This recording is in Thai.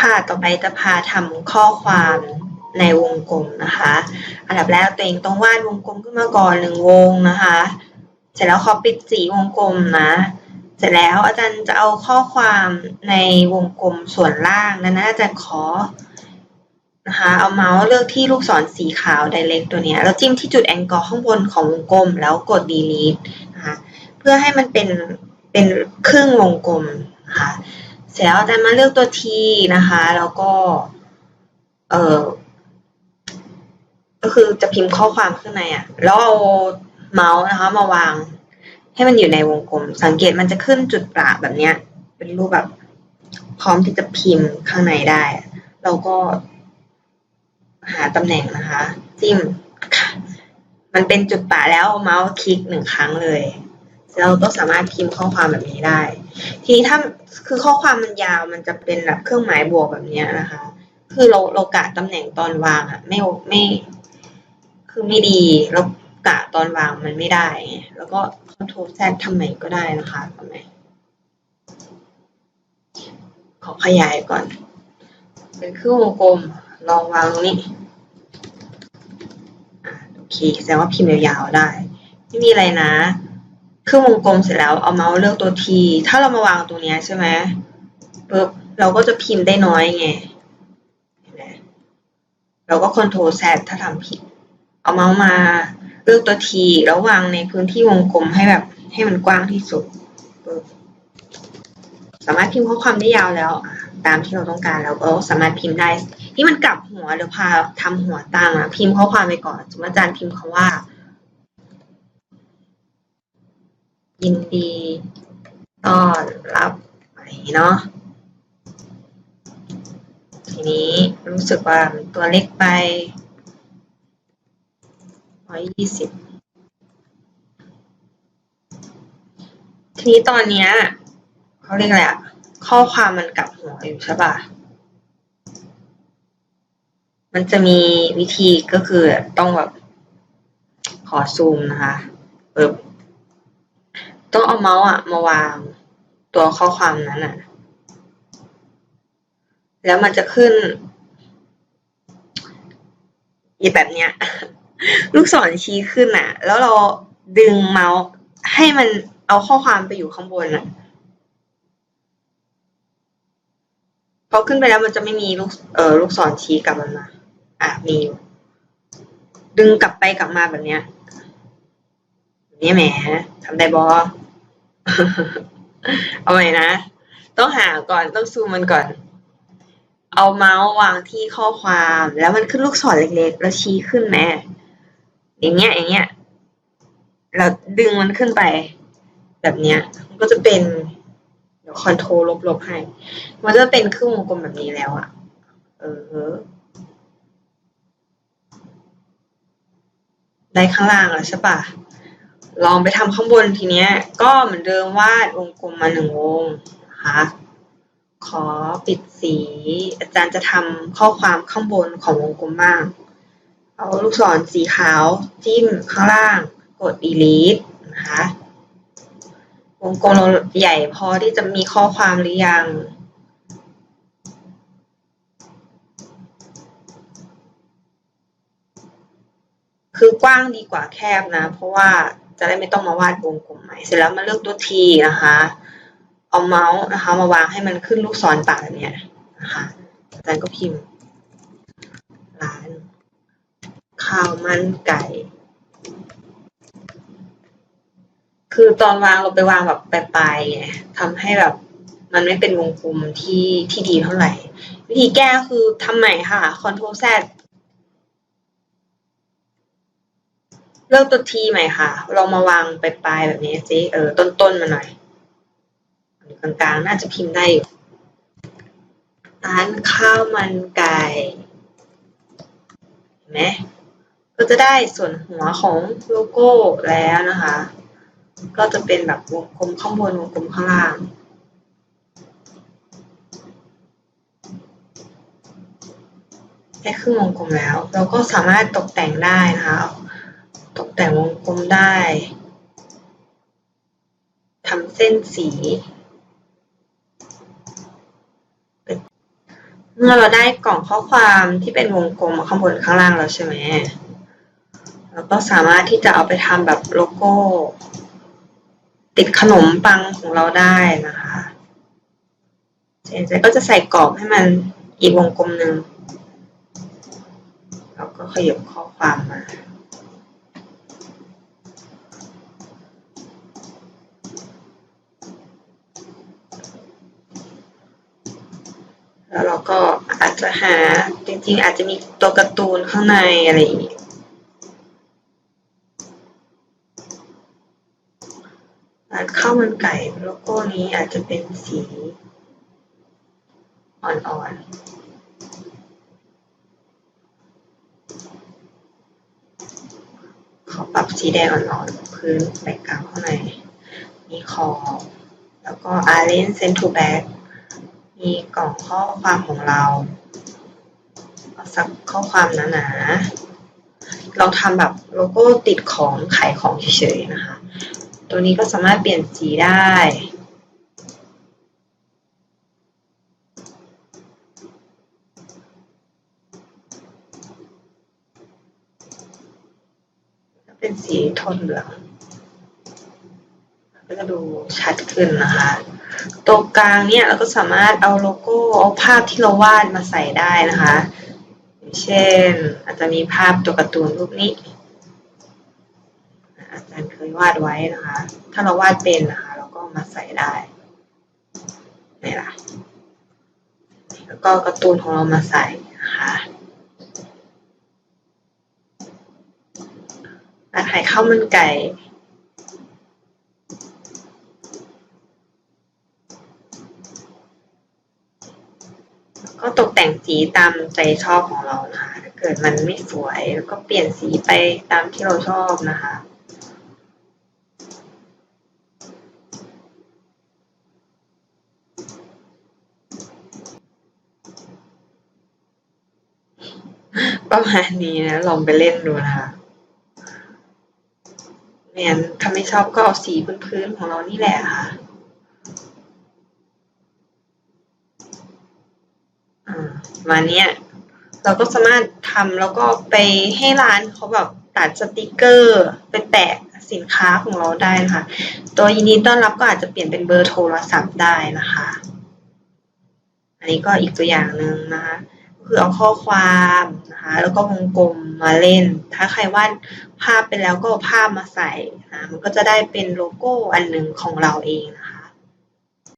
ค่ะ ต่อไปจะพาทำข้อความในวงกลมนะคะ อันดับแรกตัวเองต้องวาดวงกลมขึ้นมาก่อนหนึ่งวงนะคะ เสร็จแล้วขอปิดสีวงกลมนะ เสร็จแล้วอาจารย์จะเอาข้อความในวงกลมส่วนล่างนั้นนะอาจารย์ขอนะคะเอาเมาส์เลือกที่ลูกศรสีขาว direct ตัวเนี้ยแล้วจิ้มที่จุดแองเกิลข้างบนของวงกลม แล้วกด delete นะคะเพื่อให้มันเป็นเป็นครึ่งวงกลมนะคะ เสร็จแล้วอาจารย์มาเลือกตัว T นะคะ แล้วก็ เออก็คือจะพิมพ์ข้อความข้างในอะแล้วเอาเมาส์นะคะ มาวาง ให้มันอยู่ในวงกลม สังเกตมันจะขึ้นจุดประแบบเนี้ย เป็นรูปแบบ พร้อมที่จะพิมพ์ข้างในได้ เราก็ หาตำแหน่งนะคะ จิ้ม มันเป็นจุดประแล้วเอาเมาส์คลิกหนึ่งครั้งเลยเราก็สามารถพิมพ์ข้อความแบบนี้ได้ ทีนี้ถ้าคือข้อความมันยาวมันจะเป็นแบบเครื่องหมายบวกแบบนี้นะคะ คือเราเรากะตำแหน่งตอนวางอะไม่ไม่ คือไม่ดีเรากะตอนวางมันไม่ได้ แล้วก็คอนโทรลแซทำใหม่ก็ได้นะคะทำไมขอขยายก่อน เป็นเครื่องวงกลมลองวางตรงนี้อะโอเคแสดงว่าพิมพ์ยาวๆได้ ไม่มีอะไรนะ ครื่งวงกลมเสร็จแล้วเอาเมาส์เลือกตัวทีถ้าเรามาวางตรงนี้ใช่ไหมปุ๊บเราก็จะพิมพ์ได้น้อยไงเห็นไหมเราก็คอนโทรลแซถ้าทำผิด เอาเมาส์มาเลือกตัวทีแล้ววางในพื้นที่วงกลมให้แบบให้มันกว้างที่สุดปุ๊บสามารถพิมพ์ข้อความได้ยาวแล้ว ตามที่เราต้องการแล้วก็สามารถพิมพ์ได้ ที่มันกลับหัวหรือพาทำหัวตั้งอะพิมพ์ข้อความไปก่อนสมมติอาจารย์พิมพ์คำว่า ยินดีต้อนรับอะไรอย่างนี้เนาะทีนี้รู้สึกว่ามันตัวเล็กไปร้อยยี่สิบทีนี้ตอนเนี้ยเขาเรียกอะไรอะข้อความมันกลับหัวอยู่ใช่ป่ะมันจะมีวิธีก็คือต้องแบบขอซูมนะคะปึ๊บ ต้องเอาเมาส์อะมาวาง ตัวข้อความนั้นอะแล้วมันจะขึ้นอีแบบเนี้ย ลูกศรชี้ขึ้นอะแล้วเราดึงเมาส์ให้มันเอาข้อความไปอยู่ข้างบนอะพอขึ้นไปแล้วมันจะไม่มีลูกเออลูกศรชี้กลับมันมาอะมีอยู่ดึงกลับไปกลับมาแบบเนี้ยนี่แหมทำได้บอ เอาใหม่นะ ต้องหาก่อนต้องซูมมันก่อน เอาเมาส์วางที่ข้อความ แล้วมันขึ้นลูกศรเล็กๆ แล้วชี้ขึ้นแม่อย่างเงี้ยอย่างเงี้ยเราดึงมันขึ้นไป แบบเนี้ย มันก็จะเป็นเดี๋ยวคอนโทรลลบๆให้ มันจะเป็นครื่งวงกลมแบบนี้แล้วอะเออ ได้ข้างล่างแล้วใช่ปะ ลองไปทำข้างบนทีเนี้ย ก็เหมือนเดิมวาดวงกลมมาหนึ่งวงนะคะขอปิดสี อาจารย์จะทำข้อความข้างบนของวงกลมบ้างเอาลูกศรสีขาวจิ้มข้างล่าง กด delete นะคะวงกลมเราใหญ่พอที่จะมีข้อความหรือยังคือกว้างดีกว่าแคบนะ เพราะว่า จะได้ไม่ต้องมาวาดวงกลมใหม่ เสร็จแล้วมาเลือกตัว T นะคะ เอาเมาส์นะคะ มาวางให้มันขึ้นลูกศรต่างแบบเนี้ยนะคะอาจารย์ก็พิมพ์ ร้านข้าวมันไก่ คือตอนวางเราไปวางแบบปลายๆไงทำให้แบบมันไม่เป็นวงกลมที่ที่ดีเท่าไหร่ วิธีแก้คือทำใหม่ค่ะ Ctrl Z เลือกตัวทีใหม่ค่ะ ลองมาวางปลายๆแบบนี้สิเออ ต้นๆมาหน่อยกลางๆ น่าจะพิมพ์ได้อยู่ร้านข้าวมันไก่เห็นไหมก็จะได้ส่วนหัวของโลโก้แล้วนะคะ ก็จะเป็นแบบวงกลมข้างบนวงกลมข้างล่างได้ครึ่งวงกลมแล้ว เราก็สามารถตกแต่งได้นะคะ แต่งวงกลมได้ทำเส้นสี เมื่อเราได้กล่องข้อความที่เป็นวงกลมข้างบนข้างล่างแล้วใช่ไหมเราก็สามารถที่จะเอาไปทำแบบโลโก้ ติดขนมปังของเราได้นะคะเจนเจก็จะใส่กรอบให้มันอีกวงกลมหนึ่งเราก็ขยับข้อความมา แล้วเราก็อาจจะหาจริงๆ อาจจะมีตัวการ์ตูนข้างในอะไรอย่างนี้ร้านข้าวมันไก่โลโก้นี้อาจจะเป็นสีอ่อนๆ ขอปรับสีแดงอ่อนๆ พื้นแบ็กกราวข้างใน มีคอ แล้วก็ Allen Send to Back มีกล่องข้อความของเราสักข้อความหนาๆ เราทำแบบโลโก้ติดของขายของเฉยๆนะคะ ตัวนี้ก็สามารถเปลี่ยนสีได้ เป็นสีโทนเหลืองก็จะดูชัดขึ้นนะคะ ตรงกลางเนี่ยเราก็สามารถเอาโลโก้เอาภาพที่เราวาดมาใส่ได้นะคะ เช่นอาจจะมีภาพตัวการ์ตูนรูปนี้ อาจารย์เคยวาดไว้นะคะ ถ้าเราวาดเป็นนะคะ เราก็มาใส่ได้นี่ล่ะแล้วก็การ์ตูนของเรามาใส่นะคะร้านขายข้าวมันไก่ ก็ตกแต่งสีตามใจชอบของเรานะคะถ้าเกิดมันไม่สวยแล้วก็เปลี่ยนสีไปตามที่เราชอบนะคะประมาณนี้นะลองไปเล่นดูนะคะไม่งั้นถ้าไม่ชอบก็เอาสีพื้นๆของเรานี่แหละค่ะ อ่า มาเนี้ยเราก็สามารถทำแล้วก็ไปให้ร้านเขาแบบตัดสติกเกอร์ ไปแปะสินค้าของเราได้นะคะตัวยินดีต้อนรับก็อาจจะเปลี่ยนเป็นเบอร์โทรศัพท์ได้นะคะ อันนี้ก็อีกตัวอย่างหนึ่งนะคะคือเอาข้อความนะคะแล้วก็วงกลมมาเล่น ถ้าใครวาดภาพไปแล้วก็ภาพมาใส่นะมันก็จะได้เป็นโลโก้อันหนึ่งของเราเองนะ